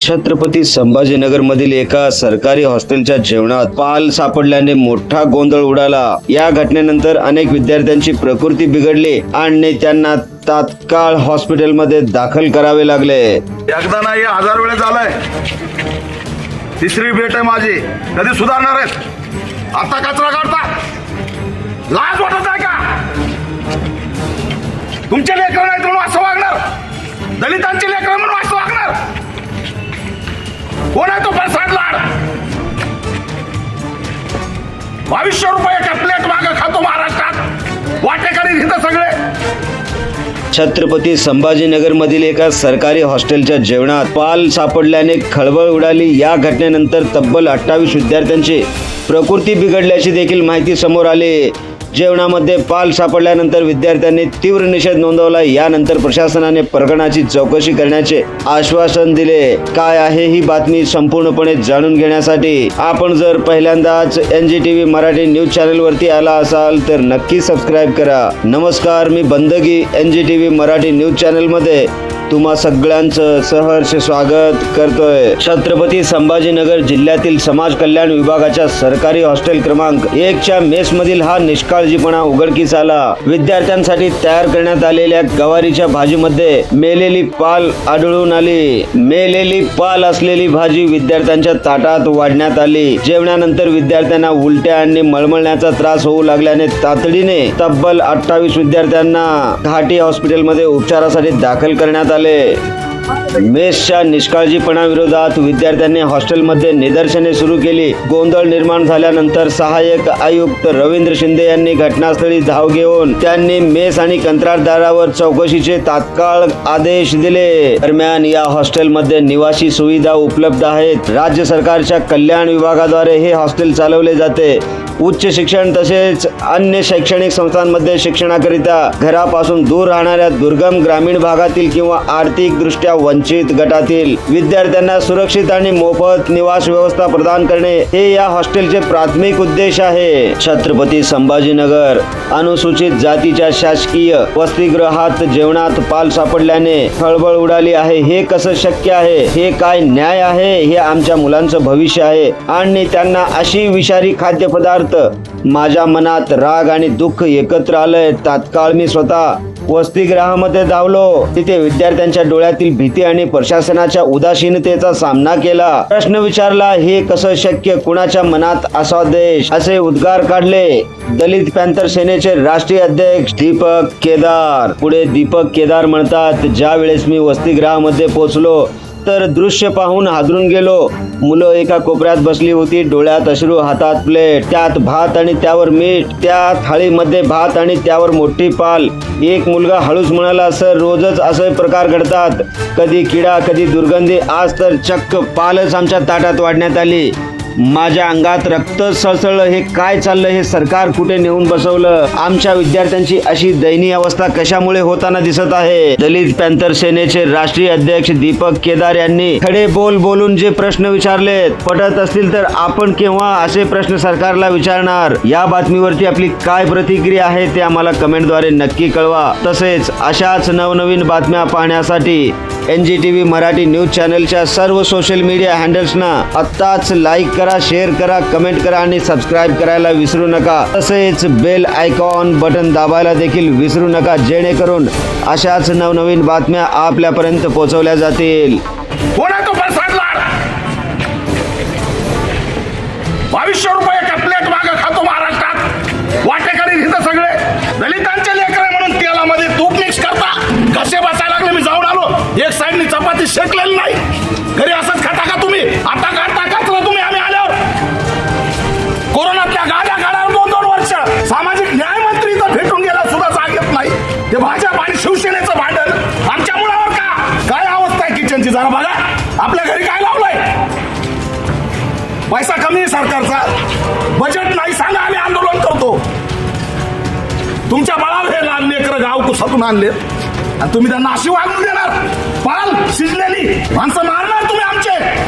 छत्रपती संभाजीनगर मधील एका सरकारी हॉस्टेलच्या जेवणात पाल सापडल्याने मोठा गोंधळ उडाला. या घटनेनंतर अनेक विद्यार्थ्यांची प्रकृती बिघडली आणि त्यांना तात्काळ हॉस्पिटलमध्ये दाखल करावे लागले. एकदा नाही हजार वेळेस झालाय. तिसरी भेट आहे माझी. कधी सुधारणार आहेत? आता कचरा काढता. लाज वाटत आहे का? तुमच्या लेकर नाही म्हणून असं वागणार? दलित बावीसशे रुपये प्लेट माग खातो महाराष्ट्रात. वाटेकरी तिथं सगळे. छत्रपती संभाजीनगर मधील एका सरकारी हॉस्टेलच्या जेवणात पाल सापडल्याने खळबळ उडाली. या घटनेनंतर तब्बल अठ्ठावीस विद्यार्थ्यांची प्रकृती बिघडल्याची देखील माहिती समोर आली. जेवणामध्ये पाल सापडल्यानंतर विद्यार्थ्यांनी तीव्र निषेध नोंदवला. यानंतर प्रशासनाने प्रकरणाची चौकशी करण्याचे आश्वासन दिले. काय आहे ही बातमी संपूर्णपणे जाणून घेण्यासाठी आपण जर पहिल्यांदाच N G T V Marathi news चॅनलवरती आला असाल तर नक्की सबस्क्राईब करा. नमस्कार मी Bandagi N G T V Marathi news चॅनलमध्ये तुम्हा सगळ्यांचं सहर्ष स्वागत करतोय. छत्रपती संभाजीनगर जिल्ह्यातील समाज कल्याण विभागाच्या सरकारी हॉस्टेल क्रमांक एकच्या मेस मधील हा निष्काळजीपणा उघडकीस आला विद्यार्थ्यांसाठी तयार करण्यात आलेल्या गवारीच्या भाजीमध्ये मेलेली पाल आढळून आली. मेलेली पाल असलेली भाजी विद्यार्थ्यांच्या ताटात वाढण्यात आली. जेवणानंतर विद्यार्थ्यांना उलट्या आणि मळमळण्याचा त्रास होऊ लागल्याने तातडीने तब्बल अठ्ठावीस विद्यार्थ्यांना घाटी हॉस्पिटलमध्ये उपचारासाठी दाखल करण्यात आले. সালে मेसच्या निष्काळजीपणाविरोधात विद्यार्थ्यांनी हॉस्टेलमध्ये निदर्शने सुरू केली. गोंधळ निर्माण झाल्यानंतर सहाय्यक आयुक्त रवींद्र शिंदे यांनी घटनास्थळी धाव घेऊन त्यांनी मेस आणि कंत्राटदारावर चौकशीचे तात्काळ आदेश दिले. दरम्यान या हॉस्टेलमध्ये निवासी सुविधा उपलब्ध आहेत. राज्य सरकारच्या कल्याण विभागाद्वारे हे हॉस्टेल चालवले जाते. उच्च शिक्षण तसेच अन्य शैक्षणिक संस्थांमध्ये शिक्षणाकरिता घरापासून दूर राहणाऱ्या दुर्गम ग्रामीण भागातील किंवा आर्थिक दृष्ट्या वंचित गटातील विद्यार्थ्यांना सुरक्षित आणि मोफत निवास व्यवस्था प्रदान करणे हे या हॉस्टेलचे प्राथमिक उद्देश आहे. छत्रपती संभाजीनगर अनुसूचित जातीच्या शासकीय वसतिगृहात जेवणात पाल सापडल्याने खळबळ उडाली आहे. हे कसं शक्य आहे? हे काय न्याय आहे? हे आमच्या मुलांचं भविष्य आहे. आणि त्यांना अशी विषारी खाद्यपदार्थ माझ्या मनात राग आणि दुःख एकत्र आलंय. तात्काळ मी स्वतः वसतिगृहामध्ये धावलो. तिथे विद्यार्थ्यांच्या डोळ्यातील भीती आणि प्रशासनाच्या उदासीनतेचा सामना केला. प्रश्न विचारला हे कसं शक्य? कुणाच्या मनात असा देश? असे उद्गार काढले. दलित पॅन्थर सेनेचे राष्ट्रीय अध्यक्ष दीपक केदार. पुढे दीपक केदार म्हणतात ज्या वेळेस मी वसतिगृहामध्ये पोहोचलो तर दृश्य पाहून हादरून गेलो. मुलं एका कोपऱ्यात बसली होती. डोळ्यात अश्रू हातात प्लेट त्यात भात आणि त्यावर मीठ त्या थाळीमध्ये भात आणि त्यावर मोठी पाल. एक मुलगा हळूच म्हणाला सर रोजच असे प्रकार घडतात. कधी किडा कधी दुर्गंधी. आज तर चक्क पालच आमच्या ताटात वाढण्यात आली. माझ्या अंगात रक्त सळसळलं हे काय चाललं हे सरकार कुठे नेऊन बसवलं? आमच्या विद्यार्थ्यांची अशी दयनीय अवस्था कशामुळे होताना दिसत आहे? दलित पॅंथर सेनेचे राष्ट्रीय अध्यक्ष दीपक केदार यांनी खडे बोल बोलून जे प्रश्न विचारलेत पटत असतील तर आपण केव्हा असे प्रश्न सरकारला विचारणार? या बातमीवरती आपली काय प्रतिक्रिया आहे ते आम्हाला कमेंटद्वारे नक्की कळवा. तसेच अशाच नवनवीन बातम्या पाहण्यासाठी N G T V Marathi news चॅनलच्या सर्व सोशल मीडिया हँडल्सना आत्ताच लाईक करा शेअर करा कमेंट करा आणि सबस्क्राईब करायला विसरू नका. तसेच बेल आयकॉन बटन दाबायला देखील विसरू नका जेणेकरून अशाच नवनवीन बातम्या आपल्यापर्यंत पोहोचवल्या जातील. बावीसशे रुपये माग खातो महाराष्ट्रात. वाटेकरी तिथं सगळे. दलितांचे लेकर म्हणून तेलामध्ये तूप मिक्स करता. कसे बस? पैसा कमी आहे सरकारचा. बजेट नाही सांगा आम्ही आंदोलन करतो. तुमच्या बळावर हे लहान लेकर गाव कुसातून आणले. आणि तुम्ही त्यांना अशी वागणूक देणार. पाल शिजलेली. माणसं मारणार तुम्ही आमचे.